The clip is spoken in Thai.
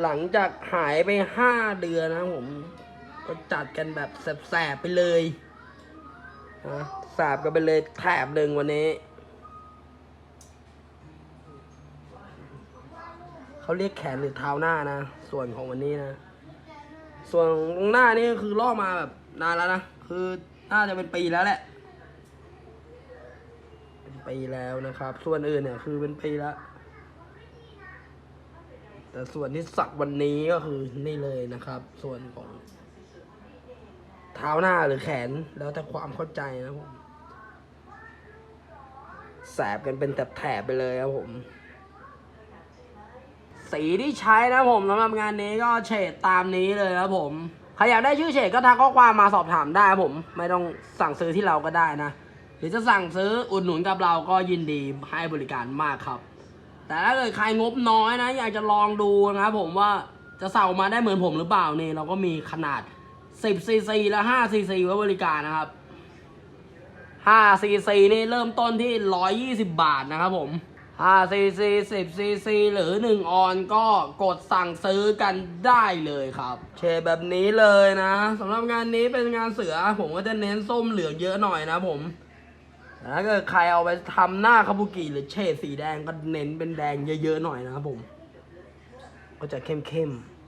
หลังจากหายไปห้าเดือนนะผม ก็จัดกันแบบแสบๆไปเลยนะแสบกันไปเลยแถบหนึ่งวันนี้ เขาเรียกแขนหรือเท้าหน้านะ ส่วนของวันนี้นะ ส่วนตรงหน้านี่คือล่อกมาแบบนานแล้วนะ คือน่าจะเป็นปีแล้วแหละ เป็นปีแล้วนะครับ ส่วนอื่นเนี่ยคือเป็นปีแล้ว แต่ส่วนที่สักวันนี้ก็คือนี่เลยนะครับ ส่วนของ เท้าหน้าหรือแขนแล้วแต่ความเข้าใจนะผมแสบกันเป็นแถบไปเลยครับผม สีที่ใช้นะผมสำหรับงานนี้ก็เฉดตามนี้เลยครับผมใครอยากได้ชื่อเฉดก็ทักข้อความมาสอบถามได้ครับผม ไม่ต้องสั่งซื้อที่เราก็ได้นะ หรือจะสั่งซื้ออุดหนุนกับเราก็ยินดีให้บริการมากครับ แต่ถ้าเกิดใครงบน้อยนะ อยากจะลองดูนะครับผมว่าจะเสามาได้เหมือนผมหรือเปล่านี่เราก็มีขนาด 10 cc และ5 cc ไว้บริการนะครับ5 cc นี่เริ่มต้นที่ 120 บาทนะครับผม5 cc 10 cc หรือ 1 ออนก็กดสั่งซื้อกันได้เลยครับ เชแบบนี้เลยนะสำหรับงานนี้เป็นงานเสือ ผมก็จะเน้นส้มเหลืองเยอะหน่อยนะผม ถ้าเกิดใครเอาไปทำหน้าคาบุกิหรือเฉดสีแดงก็เน้นเป็นแดงเยอะๆหน่อยนะครับผม ก็จะเข้มๆ